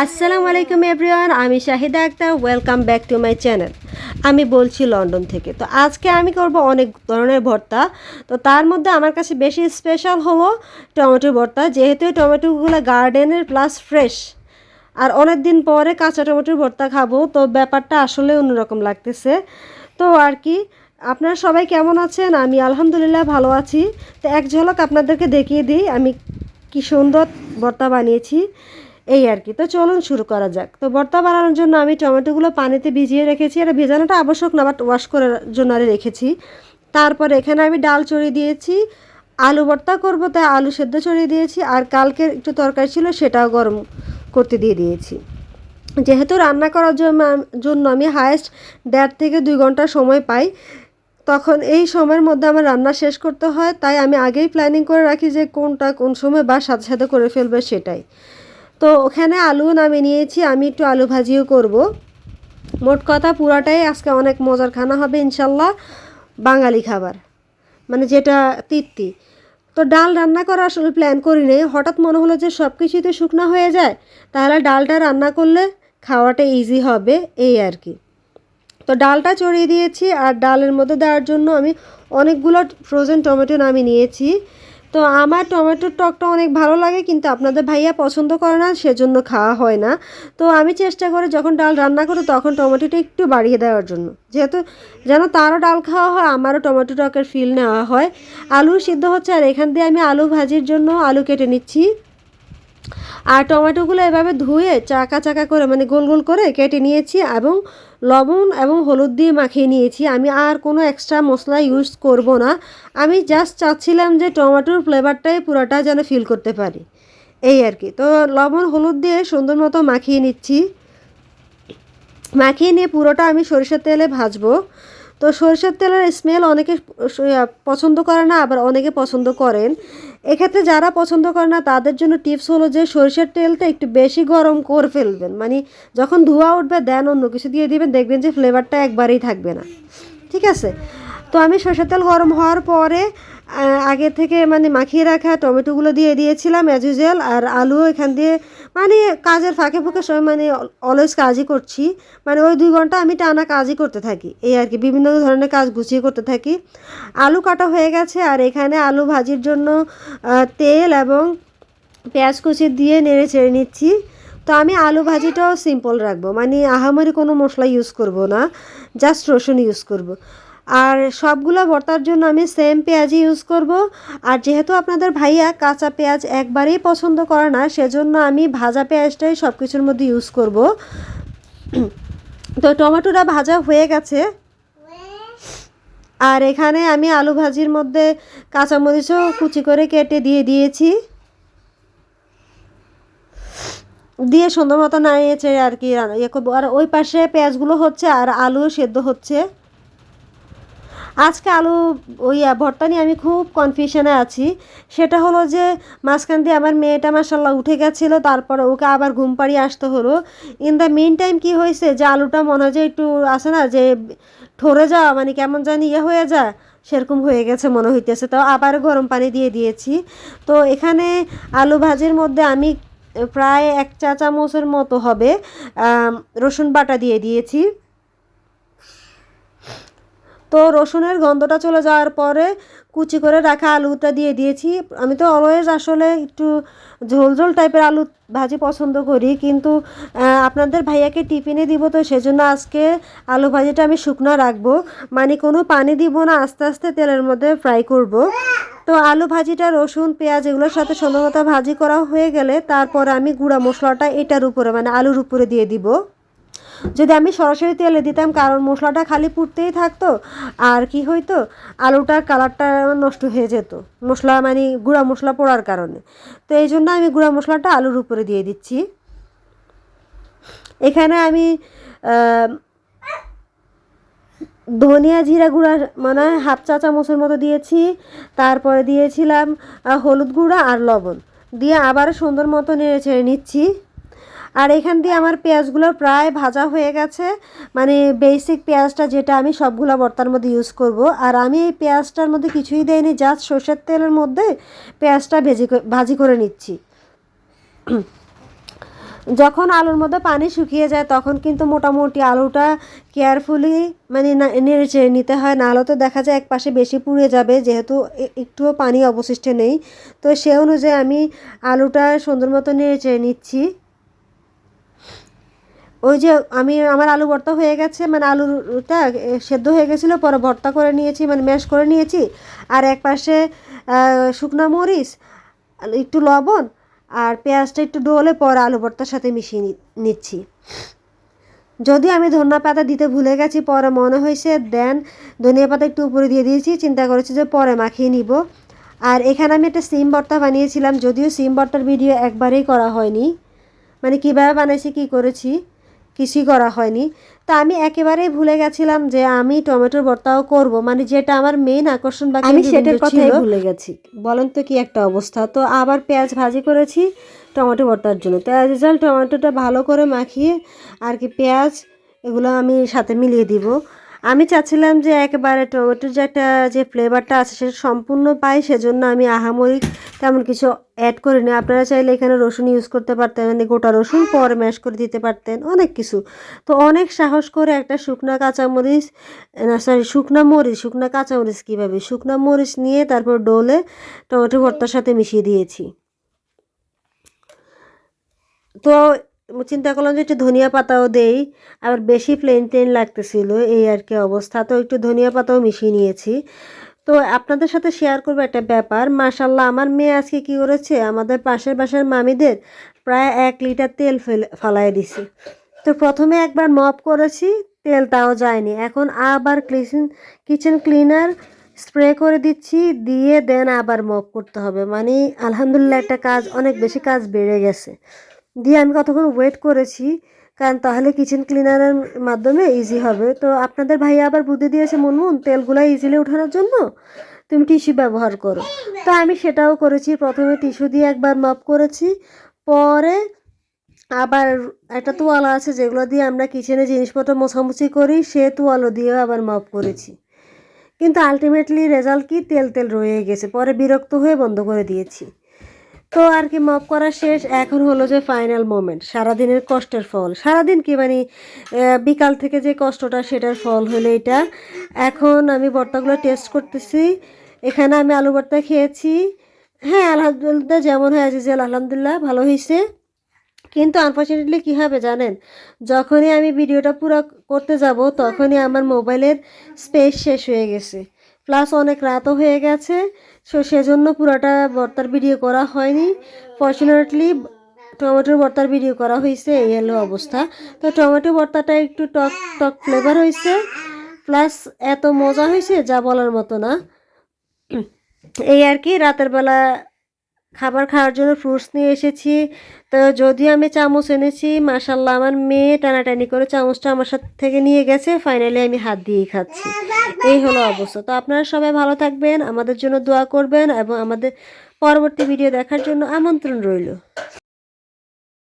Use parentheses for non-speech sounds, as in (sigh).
আসসালামু আলাইকুম এভরিওয়ান, আমি Shahida Akter welcome back to my channel আমি বলছি লন্ডন থেকে। তো আজকে আমি করব অনেক ধরনের ভর্তা। তো তার মধ্যে আমার কাছে বেশি স্পেশাল হলো টমেটোর ভর্তা। যেহেতু টমেটোগুলো গার্ডেনের প্লাস ফ্রেশ আর অনেক দিন পরে কাঁচা টমেটোর ভর্তা খাব। তো ব্যাপারটা আসলে অন্যরকম লাগতেছে। তো আর কি, আপনারা সবাই কেমন আছেন? আমি আলহামদুলিল্লাহ ভালো আছি। তো এক ঝলক আপনাদেরকে দেখিয়ে দিই। আমি কি সুন্দর ভর্তা বানিয়েছি। এই আর কি। তো চলুন শুরু করা যাক। তো ভর্তা বানানোর জন্য আমি টমেটোগুলো পানিতে ভিজিয়ে রেখেছি। এটা ভেজানোটা আবশ্যক না বাট ওয়াশ করার জন্য আর রেখেছি। তারপরে এখানে আমি ডাল চড়িয়ে দিয়েছি। আলু ভর্তা করব, তাই আলু সেদ্ধ চড়িয়ে দিয়েছি। আর কালকে একটু তরকারি ছিল, সেটাও গরম করতে দিয়ে দিয়েছি। যেহেতু রান্না করার জন্য আমি হায়েস্ট দেড় থেকে দুই ঘণ্টা সময় পাই, তখন এই সময়ের মধ্যে আমার রান্না শেষ করতে হয়। তাই আমি আগেই প্ল্যানিং করে রাখি যে কোনটা কোন সময় বা সাথে সাথে করে ফেলবে সেটাই। তো ওখানে আলু নামিয়ে নিয়েছি, আমি একটু আলু ভাজিও করব। মোট কথা পুরাটাই আজকে অনেক মজার খানা হবে ইনশাল্লাহ, বাঙালি খাবার মানে যেটা তৃপ্তি। তো ডাল রান্না করা আসলে প্ল্যান করি নেই, হঠাৎ মনে হলো যে সব কিছুই তো শুকনো হয়ে যায়, তাহলে ডালটা রান্না করলে খাওয়াটা ইজি হবে, এই আর কি। তো ডালটা চড়িয়ে দিয়েছি, আর ডালের মধ্যে দেওয়ার জন্য আমি অনেকগুলো ফ্রোজেন টমেটো নামিয়ে নিয়েছি। তো আমার টমেটোর টকটা অনেক ভালো লাগে, কিন্তু আপনাদের ভাইয়া পছন্দ করে না, সেজন্য খাওয়া হয় না। তো আমি চেষ্টা করি যখন ডাল রান্না করি তখন টমেটোটা একটু বাড়িয়ে দেওয়ার জন্য। যেহেতু যেন তারও ডাল খাওয়া হয়, আমারও টমেটো টকের ফিল নেওয়া হয়। আলু সিদ্ধ হচ্ছে, আর এখান দিয়ে আমি আলু ভাজির জন্য আলু কেটে নিচ্ছি। আর টমেটোগুলো এভাবে ধুয়ে চাকা চাকা করে মানে গোল গোল করে কেটে নিয়েছি এবং লবণ এবং হলুদ দিয়ে মাখিয়ে নিয়েছি। আমি আর কোনো এক্সট্রা মশলা ইউজ করব না। আমি জাস্ট চাচ্ছিলাম যে টমেটোর ফ্লেভারটাই পুরোটা যেন ফিল করতে পারি। এই আর কি। তো লবণ, হলুদ দিয়ে সুন্দর মতো মাখিয়ে নিচ্ছি। মাখিয়ে নিয়ে পুরোটা আমি সরিষার তেলে ভাজবো। তো সরিষার তেলের স্মেল অনেকে পছন্দ করে না, আবার অনেকে পছন্দ করেন। এক্ষেত্রে যারা পছন্দ করে না, তাদের জন্য টিপস হলো যে, সরিষার তেলটা একটু বেশি গরম করে ফেলবেন। মানে যখন ধোয়া উঠবে দেন অন্য কিছু দিয়ে দিবেন, দেখবেন যে ফ্লেভারটা একবারেই থাকবে না। ঠিক আছে? তো আমি সরষের তেল গরম হওয়ার পরে আগে থেকে মানে মাখিয়ে রাখা টমেটোগুলো দিয়ে দিয়েছিলাম অ্যাজ ইউজুয়াল আর আলু এখান দিয়ে মানে কাজের ফাঁকে ফুঁকে সময় মানে অলওয়েজ কাজই করছি। মানে ওই দুই ঘণ্টা আমি টানা কাজই করতে থাকি। এই আর কি, বিভিন্ন ধরনের কাজ গুছিয়ে করতে থাকি। আলু কাটা হয়ে গেছে, আর এখানে আলু ভাজির জন্য তেল এবং পেঁয়াজ কুচি দিয়ে নেড়ে চেড়ে নিচ্ছি। তো আমি আলু ভাজিটাও সিম্পল রাখব। মানে আহামরি কোনো মশলা ইউজ করব না জাস্ট রসুন ইউজ করব। আর সবগুলো ভর্তার জন্য আমি সেম পেঁয়াজই ইউজ করব। আর যেহেতু আপনাদের ভাইয়া কাঁচা পেঁয়াজ একবারেই পছন্দ করে না, সেজন্য আমি ভাজা পেঁয়াজটাই সব কিছুর মধ্যে ইউজ করব। তো টমেটোটা ভাজা হয়ে গেছে। আর এখানে আমি আলু ভাজির মধ্যে কাঁচামরিচও কুচি করে কেটে দিয়ে দিয়েছি। দিয়ে সুন্দর মতো নাড়িয়েছে আর কি ইয়ে করব। আর ওই পাশে পেঁয়াজগুলো হচ্ছে আর আলু সেদ্ধ হচ্ছে। আজকে আলু, ওই ভর্তা নিয়ে আমি খুব কনফিউশনে আছি। সেটা হলো যে, মাঝখান দিয়ে আমার মেয়েটা মাসাল্লাহ উঠে গেছিল, তারপর ওকে আবার ঘুম পাড়িয়ে আসতে হলো। ইন দ্য মেন টাইম কী হয়েছে? যে আলুটা মনে হয় যে একটু আসে না, যে ঠরে যাওয়া মানে কেমন জানি ইয়ে হয়ে যায়, সেরকম হয়ে গেছে মনে হইতেছে। তো আবার গরম পানি দিয়ে দিয়েছি। তো এখানে আলু ভাজির মধ্যে আমি প্রায় এক চা চামচের মতো হবে রসুন বাটা দিয়ে দিয়েছি। তো রসুনের গন্ধটা চলে যাওয়ার পরে কুচি করে রাখা আলুটা দিয়ে দিয়েছি। আমি তো অলওয়েজ আসলে একটু ঝোল ঝোল টাইপের আলু ভাজি পছন্দ করি, কিন্তু আপনাদের ভাইয়াকে টিফিনে দিব তো সেজন্য আজকে আলু ভাজিটা আমি শুকনো রাখব। মানে কোনো পানি দিব না, আস্তে আস্তে তেলের মধ্যে ফ্রাই করব। তো আলু ভাজিটা, রসুন, পেঁয়াজ এগুলোর সাথে সুন্দর ভাজি করা হয়ে গেলে তারপরে আমি গুঁড়া মশলাটা এটার উপরে মানে আলুর উপরে দিয়ে দিব। যদি আমি সরাসরি তেলে দিতাম, কারণ মশলাটা খালি পুড়তেই থাকতো, আর কি হইতো, আলুটার কালারটা নষ্ট হয়ে যেত। মশলা মানে গুঁড়া মশলা পড়ার কারণে। তো এই জন্য আমি গুঁড়া মশলাটা আলুর উপরে দিয়ে দিচ্ছি। এখানে আমি ধনিয়া জিরা গুঁড়া মানে হাফ চা চামচের মতো দিয়েছি। তারপরে দিয়েছিলাম হলুদ গুঁড়া আর লবণ। দিয়ে আবার সুন্দর মতো নেড়ে ছেড়ে নিচ্ছি। আর এখান দিয়ে আমার পেঁয়াজগুলো প্রায় ভাজা হয়ে গেছে। মানে বেসিক পেঁয়াজটা যেটা আমি সবগুলো বর্তার মধ্যে ইউজ করব। আর আমি এই পেঁয়াজটার মধ্যে কিছুই দেয়নি জাস্ট সর্ষের তেলের মধ্যে পেঁয়াজটা ভেজি ভাজি করে নিচ্ছি। (clears throat) যখন আলুর মধ্যে পানি শুকিয়ে যায়, তখন কিন্তু মোটামুটি আলুটা কেয়ারফুলি মানে নেড়ে চেড়ে নিতে হয়। নাহলে তো দেখা যায় এক পাশে বেশি পুড়ে যাবে, যেহেতু একটুও পানি অবশিষ্ট নেই। তো সে অনুযায়ী আমি আলুটা সুন্দর মতো নেড়ে চেড়ে নিচ্ছি। ওই যে আমি, আমার আলু ভর্তা হয়ে গেছে মানে আলুটা সেদ্ধ হয়ে গেছিল, পরে ভর্তা করে নিয়েছি মানে ম্যাশ করে নিয়েছি। আর এক পাশে শুকনো মরিচ একটু লবণ, আর পেঁয়াজটা একটু ডোলে, পরে আলু ভর্তার সাথে মিশিয়ে নিচ্ছি। যদি আমি ধনিয়া পাতা দিতে ভুলে গেছি, পরে মনে হয়েছে, দেন ধনিয়া পাতা একটু উপরে দিয়ে দিয়েছি, চিন্তা করেছি যে পরে মাখিয়ে নিব। আর এখানে আমি একটা সিম ভর্তা বানিয়েছিলাম, যদিও সিম ভর্তার ভিডিও একবারেই করা হয়নি। মানে কীভাবে বানাইছি, কী করেছি? কিছুই করা হয়নি। তা আমি একেবারেই ভুলে গেছিলাম যে আমি টমেটোর ভর্তাও করব। মানে যেটা আমার মেইন আকর্ষণ বা আমি সেটার কথাই ভুলে গেছি। বলেন তো কি একটা অবস্থা। তো আবার পেঁয়াজ ভাজি করেছি টমেটো ভর্তার জন্য। তো অ্যাজ রেজাল্ট টমেটোটা ভালো করে মাখিয়ে আর কি পেঁয়াজ এগুলো আমি সাথে মিলিয়ে দিব। আমি চাচ্ছিলাম যে একেবারে টমেটোর যে একটা যে ফ্লেভারটা আছে সেটা সম্পূর্ণ পাই, সেজন্য আমি আহামরি তেমন কিছু অ্যাড করিনি। আপনারা চাইলে এখানে রসুন ইউজ করতে পারতেন মানে গোটা রসুন পরে ম্যাশ করে দিতে পারতেন, অনেক কিছু। তো অনেক সাহস করে একটা শুকনা কাঁচামরিচ না সরি শুকনা মরিচ, শুকনা কাঁচামরিচ কীভাবে? শুকনা মরিচ নিয়ে তারপর ডোলে টমেটো ভর্তার সাথে মিশিয়ে দিয়েছি। তো চিন্তা করলাম যে একটু ধনিয়া পাতাও দেই, আবার বেশি প্লেন প্লেন লাগতেছিল, এই আর কি অবস্থা। তো একটু ধনিয়া পাতাও মিশিয়ে নিয়েছি। তো আপনাদের সাথে শেয়ার করব একটা ব্যাপার। মাশাল্লাহ আমার মেয়ে আজকে কি করেছে? আমাদের পাশের বাসার মামিদের প্রায় এক লিটার তেল ফেলে ফালাই দিছি। তো প্রথমে একবার মপ করেছি, তেল তাও যায়নি। এখন আবার ক্লিন কিচেন ক্লিনার স্প্রে করে দিচ্ছি, দিয়ে দেন আবার মপ করতে হবে। মানে আলহামদুলিল্লাহ একটা কাজ, অনেক বেশি কাজ বেড়ে গেছে। দিয়ে আমি কতক্ষণ ওয়েট করেছি, কারণ তাহলে কিচেন ক্লিনারের মাধ্যমে ইজি হবে। তো আপনাদের ভাইয়া আবার বুদ্ধি দিয়েছে, মুনমুন, তেলগুলো ইজিলি ওঠানোর জন্য তুমি টিস্যু ব্যবহার করো। তো আমি সেটাও করেছি। প্রথমে টিস্যু দিয়ে একবার মাপ করেছি, পরে আবার একটা তোয়ালা আছে যেগুলো দিয়ে আমরা কিচেনে জিনিসপত্র মোছামুছি করি, সে তোয়ালো দিয়েও আবার মাপ করেছি। কিন্তু আলটিমেটলি রেজাল্ট কি? তেল তেল রয়ে গেছে। পরে বিরক্ত হয়ে বন্ধ করে দিয়েছি। তো আর কি মপ করা শেষ। এখন হলো যে ফাইনাল মোমেন্ট সারাদিনের কষ্টের ফল। সারাদিন কি মানে বিকাল থেকে যে কষ্টটা, সেটার ফল হলো এটা। এখন আমি ভর্তাগুলো টেস্ট করতেছি। এখানে আমি আলু ভর্তা খেয়েছি। হ্যাঁ আলহামদুলিল্লাহ যেমন হয় আজিজাল আলহামদুলিল্লাহ ভালো হয়েছে। কিন্তু আনফর্চুনেটলি কী হবে জানেন? যখনই আমি ভিডিওটা পুরো করতে যাব, তখনই আমার মোবাইলের স্পেস শেষ হয়ে গেছে। প্লাস অনেক রাতও হয়ে গেছে। সো সেজন্য পুরাটা বর্তার ভিডিও করা হয়নি। ফর্চুনেটলি টমেটোর বর্তার ভিডিও করা হয়েছে, এই হলো অবস্থা। তো টমেটো বর্তাটা একটু টক টক ফ্লেভার হয়েছে। প্লাস এত মজা হয়েছে, যা বলার মতো না। এই আর কি, রাতের বেলা খাবার খাওয়ার জন্য ফ্রুটস নিয়ে এসেছি। তো যদি আমি চামচ এনেছি মাসাল্লাহ আমার মেয়ে টানাটানি করে চামচটা আমার সাথে থেকে নিয়ে গেছে ফাইনালি আমি হাত দিয়েই খাচ্ছি। এই হলো অবস্থা। তো আপনারা সবাই ভালো থাকবেন, আমাদের জন্য দোয়া করবেন এবং আমাদের পরবর্তী ভিডিও দেখার জন্য আমন্ত্রণ রইল।